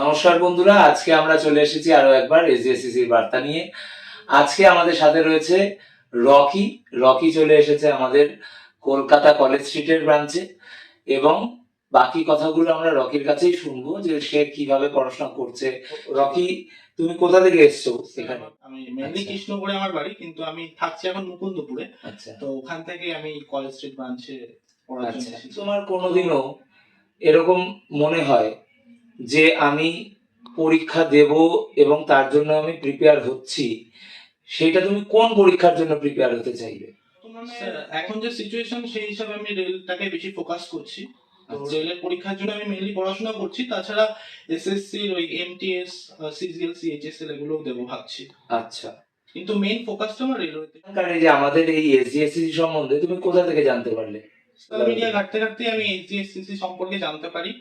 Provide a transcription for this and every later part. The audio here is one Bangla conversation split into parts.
নমস্কার বন্ধুরা আজকে আমরা চলে এসেছি আরও একবার এসজিএসসিসির বার্তা নিয়ে। আজকে আমাদের সাথে রয়েছে রকি। রকি চলে এসেছে আমাদের কলকাতা কলেজ স্ট্রিটের ব্রাঞ্চে এবং বাকি কথাগুলো আমরা রকির কাছেই শুনব যে সে কীভাবে পড়াশোনা করছে। রকি তুমি কোথা থেকে এসছো এখানে? আমি মেনলি আচ্ছা। কৃষ্ণপুরে আমার বাড়ি কিন্তু আমি থাকছি এখন মুকুন্দপুরে। আচ্ছা। তো ওখান থেকে আমি কলেজ স্ট্রিট ব্রাঞ্চে এসেছি। তোমার কোনোদিনও এরকম মনে হয় যে আমি পরীক্ষা দেব এবং তার জন্য আমি প্রিপেয়ার হচ্ছি সেটা তুমি কোন পরীক্ষার জন্য প্রিপেয়ার হতে চাইবে? এখন যে সিচুয়েশন সেই হিসাবে আমি রেলটাকে বেশি ফোকাস করছি। তো আচ্ছা। রেলের পরীক্ষার জন্য আমি মেনলি পড়াশোনা করছি তাছাড়া এসএসসি ওই এমটিএস সিজিএল সিএইচএসএল এগুলোও দেবো ভাবছি। আচ্ছা। কিন্তু মেইন ফোকাসটা আমার রেলওয়েতে এই যে আমাদের এই এসজিএসসি সম্বন্ধে তুমি কোথা থেকে জানতে পারলে? সোশ্যাল মিডিয়া ঘাটতে ঘাটতে আমি এইচডিএসসিসি সম্পর্কে জানতে পারি।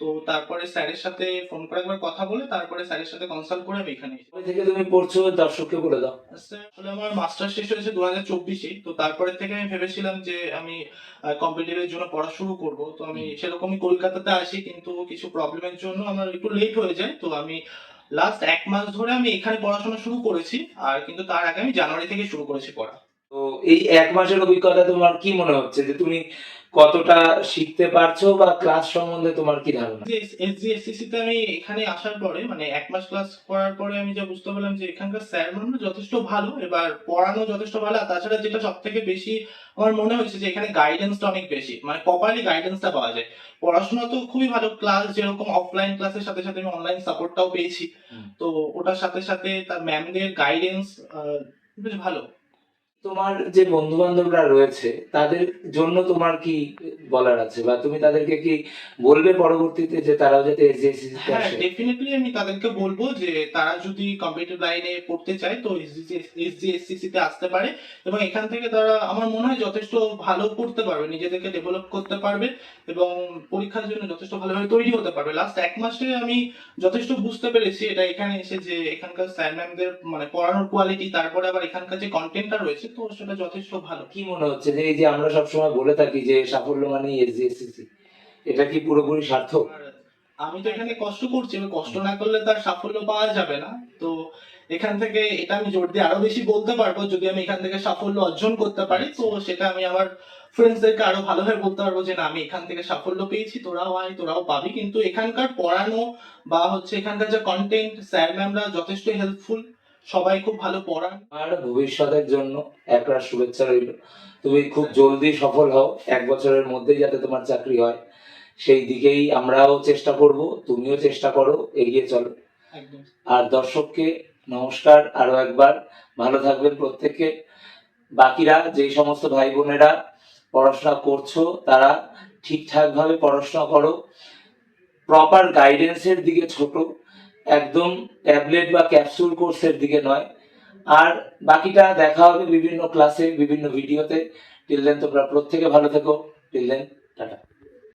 তো তারপরে স্যারের সাথে ফোন করে একবার কথা বলে তারপরে স্যারের সাথে কনসাল্ট করে আমি এখানে থেকে তুমি পড়ছো দর্শককে বলে দাও। আসলে আমার মাস্টার শেষ হয়েছে দু হাজার চব্বিশে তো তারপরে থেকে আমি ভেবেছিলাম যে আমি কম্পিটিটিভের জন্য পড়া শুরু করব। তো আমি সেরকমই কলকাতাতে আসি কিন্তু কিছু প্রবলেমের জন্য আমার একটু লেট হয়ে যায়। তো আমি লাস্ট এক মাস ধরে আমি এখানে পড়াশোনা শুরু করেছি আর কিন্তু তার আগে আমি জানুয়ারি থেকে শুরু করেছি পড়া। তো এই এক মাসের অভিজ্ঞতা তোমার কি মনে হচ্ছে? যে তুমি কতটা শিখতে পারছ বা ক্লাস সম্বন্ধে তোমার কি ধারণা? এসজিএসসিসি তে আমি এখানে আসার পরে মানে এক মাস ক্লাস করার পরে আমি যা বুঝতে পারলাম যে এখানকার স্যার ম্যামরা যথেষ্ট ভালো এবার পড়ানো যথেষ্ট ভালো আর তাছাড়া যেটা সব থেকে বেশি আমার মনে হয়েছে যে এখানে গাইডেন্সটা অনেক বেশি মানে প্রপারলি গাইডেন্সটা পাওয়া যায়। পড়াশোনা তো খুবই ভালো ক্লাস যেরকম অফলাইন ক্লাসের সাথে সাথে আমি অনলাইন সাপোর্টটাও পেয়েছি। তো ওটার সাথে সাথে তার ম্যামদের গাইডেন্স বেশ ভালো। তোমার যে বন্ধু বান্ধবরা রয়েছে তাদের জন্য তোমার কি বলার আছে? বা তুমি তাদেরকে কি বলবে পরবর্তীতে যে তারাও যাতে এসজিএসসি তে হ্যাঁ ডেফিনেটলি আমি তাদেরকে বলব যে তারা যদি কম্পিটিভ লাইনে পড়তে চায় তো এসজিএসসিসি তে আসতে পারে। এবং এখান থেকে তারা আমার মনে হয় যথেষ্ট ভালো করতে পারবে নিজেদেরকে ডেভেলপ করতে পারবে এবং পরীক্ষার জন্য যথেষ্ট ভালোভাবে তৈরি হতে পারবে। লাস্ট এক মাসে আমি যথেষ্ট বুঝতে পেরেছি এটা এখানে এসে যে এখানকার স্যার ম্যামদের মানে পড়ানোর কোয়ালিটি তারপরে আবার এখানকার যে কন্টেন্টটা রয়েছে তো সেটা যথেষ্ট ভালো। কি মনে হচ্ছে? যে এই যে আমরা সবসময় বলে থাকি যে সাফল্য মানেই এসজিএসসি এটা কি পুরোপুরি সার্থক? আমি তো এখানে কষ্ট করছি এবার কষ্ট না করলে তার সাফল্য পাওয়া যাবে না। তো এখান থেকে এটা আমি জোর দিয়ে আরও বেশি বলতে পারব যদি আমি এখান থেকে সাফল্য অর্জন করতে পারি তো সেটা আমি আমার ফ্রেন্ডসদেরকে আরও ভালোভাবে বলতে পারব যে না আমি এখান থেকে সাফল্য পেয়েছি তোরাও আয় তোরাও পাবি। কিন্তু এখানকার পড়ানো বা হচ্ছে এখানকার যে কন্টেন্ট স্যার ম্যামরা যথেষ্ট হেল্পফুল সবাই খুব ভালো পড়ান আর ভবিষ্যতের জন্য একরা শুভেচ্ছা রইল। তুমি খুব জলদি সফল হও এক বছরের মধ্যেই যাতে তোমার চাকরি হয়। সেই দিকেই আমরাও চেষ্টা করব তুমিও চেষ্টা করো এগিয়ে চলো। আর দর্শককে নমস্কার আরও একবার ভালো থাকবেন প্রত্যেকে বাকিরা যেই সমস্ত ভাই বোনেরা পড়াশোনা করছ তারা ঠিকঠাক ভাবে পড়াশোনা করো। প্রপার গাইডেন্সের দিকে ছোট। একদম ট্যাবলেট বা ক্যাপসুল কোর্সের দিকে নয়। আর বাকিটা দেখা হবে বিভিন্ন ক্লাসে বিভিন্ন ভিডিওতে টিল দেন তোমরা প্রত্যেকে ভালো থেকো। Till then tata.